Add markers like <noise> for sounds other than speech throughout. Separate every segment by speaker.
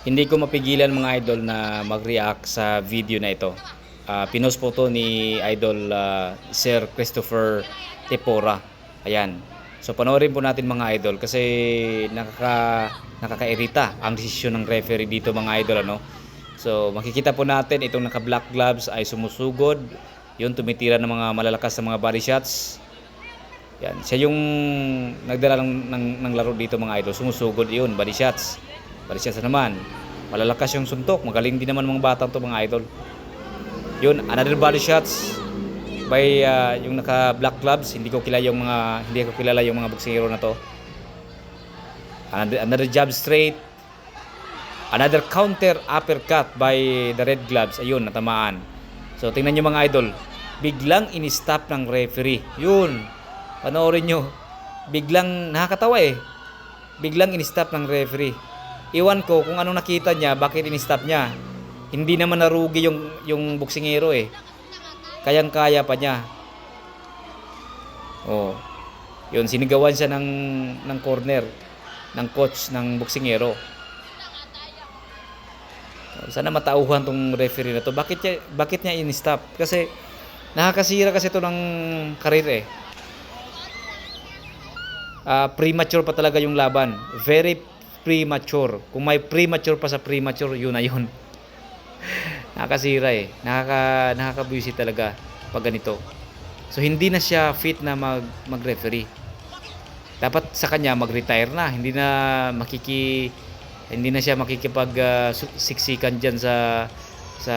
Speaker 1: Hindi ko mapigilan mga idol na mag-react sa video na ito. Ah, pinost po to ni idol ah, Sir Christopher Tepora. Ayan. So panoorin po natin mga idol kasi nakaka nakakairita ang desisyon ng referee dito mga idol ano. So makikita po natin itong naka black gloves ay sumusugod. Yun tumitira ng mga malalakas na mga body shots. Yan, siya yung nagdala ng, ng, ng laro dito mga idol. Sumusugod yun, body shots. Na naman. Malalakas yung suntok. Magaling din naman mga batang to mga idol. Yun, another body shots by ah, yung naka black gloves. Hindi ko kilala yung mga hindi ko kilala yung mga boxing hero na to. Another, another jab straight. Another counter uppercut by the red gloves. Ayun, natamaan. So tingnan nyo mga idol. Biglang in-stop ng referee. Yun. Panoorin nyo. Biglang nakakatawa eh. Biglang in-stop ng referee. Iwan ko kung anong nakita niya, bakit in-stop niya. Hindi naman narugi yung, yung boksingero eh. Kayang-kaya pa niya. Oh. Yun, sinigawan siya ng, ng corner ng coach ng boksingero. Sana matauhan tong referee na to. Bakit niya, bakit niya in-stop? Kasi nakakasira kasi to ng karir eh. Ah, premature pa talaga yung laban. Very premature. Kung may premature pa sa premature, yun na yun. <laughs> Nakakasira eh. Nakaka, nakakabuisit talaga pag ganito. So hindi na siya fit na mag, mag-referee. Dapat sa kanya mag-retire na. Hindi na makiki hindi na siya makikipag su- siksikan diyan sa sa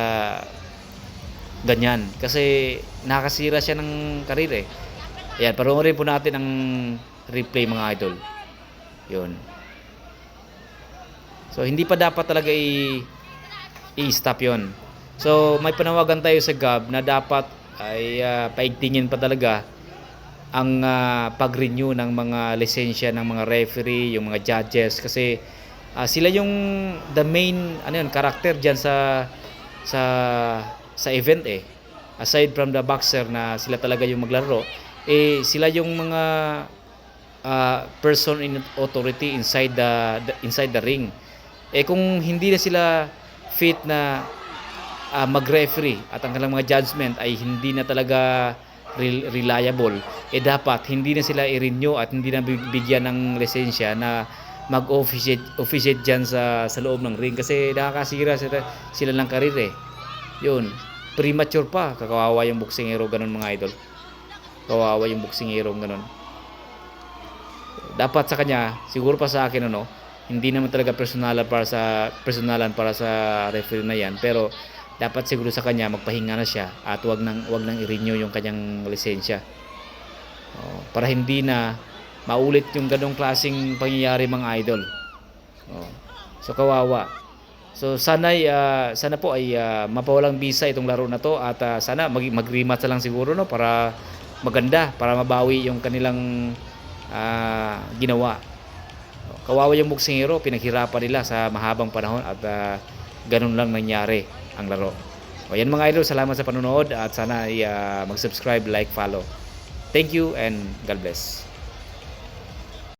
Speaker 1: ganyan kasi nakakasira siya ng karir eh. Ayan, panoorin po natin ang replay mga idol. Yun. So hindi pa dapat talaga i i-stop 'yon. So may panawagan tayo sa GAB na dapat ay ah, paigtingin pa talaga ang ah, pag-renew ng mga lisensya ng mga referee, yung mga judges kasi ah, sila yung the main ano yun, character diyan sa sa sa event eh. Aside from the boxer na sila talaga yung maglaro, eh sila yung mga ah, person in authority inside the, the inside the ring. Eh kung hindi na sila fit na ah, mag-referee at ang kanilang mga judgment ay hindi na talaga rel- reliable, eh dapat hindi na sila i-renew at hindi na big- bigyan ng lisensya na mag-officiate officiate diyan sa sa loob ng ring kasi nakakasira sila, sila ng karir eh. Yun, premature pa, kakawawa yung boksingero ganun mga idol. Kawawa yung boksingero ganun dapat sa kanya, siguro pa sa akin ano, hindi naman talaga personalan para sa personalan para sa referee na yan, pero dapat siguro sa kanya magpahinga na siya at wag nang wag nang i-renew yung kanyang lisensya. Oh, para hindi na maulit yung ganong klaseng pangyayari mga idol. Oh, so kawawa. So sana ay, ah, sana po ay ah, mapawalang bisa itong laro na to at ah, sana mag mag-rematch lang siguro no para maganda para mabawi yung kanilang ah, ginawa. Kawawa yung boksingero, pinaghirapan nila sa mahabang panahon at ah, ganun lang nangyari ang laro. O yan mga idol, salamat sa panonood at sana ay ah, mag-subscribe, like, follow. Thank you and God bless.